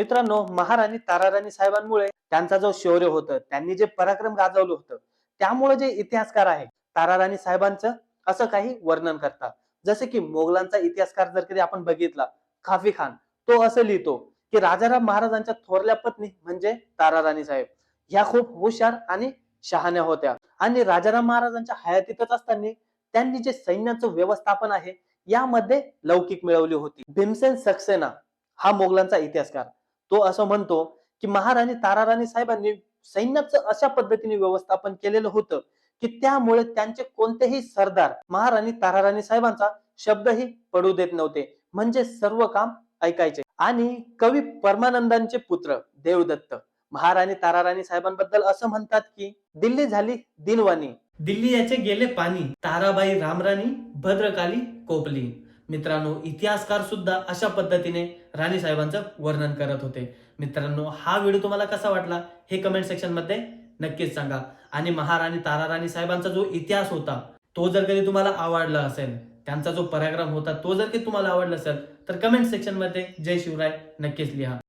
मित्रांनो महाराणी ताराराणी साहेबांमुळे त्यांचा जो शौर्य होतं त्यांनी जे पराक्रम गाजवलं होतं त्यामुळे जे इतिहासकार आहे ताराराणी साहेबांचं असं काही वर्णन करतात. जसे की मोगलांचा इतिहासकार जर कधी आपण बघितला खाफी खान तो असं लिहितो की राजाराम महाराजांच्या थोरल्या पत्नी म्हणजे ताराराणी साहेब. ह्या खूप हुशार आणि शहाण्या होत्या. आणि राजाराम महाराजांच्या हयातीतच असताना त्यांनी जे सैन्याचं व्यवस्थापन आहे यामध्ये लौकिक मिळवली होती. भीमसेन सक्सेना हा मोगलांचा इतिहासकार. तो असं म्हणतो की महाराणी ताराराणी साहेबांनी सैन्याचं अशा पद्धतीने व्यवस्थापन केलेलं होतं की त्यामुळे त्यांचे कोणतेही सरदार महाराणी ताराराणी साहेबांचा शब्दही पडू देत नव्हते. म्हणजे सर्व काम ऐकायचे. आणि कवी परमानंदांचे पुत्र देवदत्त महाराणी ताराराणी साहेबांबद्दल असं म्हणतात की दिल्ली झाली दिनवाणी. दिल्ली याचे गेले पाणी ताराबाई रामराणी भद्रकाली कोपली. मित्रांनो इतिहासकार सुद्धा अशा पद्धतीने राणी साहेबांचं वर्णन करत होते. मित्रांनो हा व्हिडिओ तुम्हाला कसा वाटला हे कमेंट सेक्शनमध्ये नक्कीच सांगा. आणि महाराणी ताराराणी साहेबांचा जो इतिहास होता तो जर कधी तुम्हाला आवडला असेल त्यांचा जो पराक्रम होता तो जर कधी तुम्हाला आवडला असेल तर कमेंट सेक्शनमध्ये जय शिवराय नक्कीच लिहा.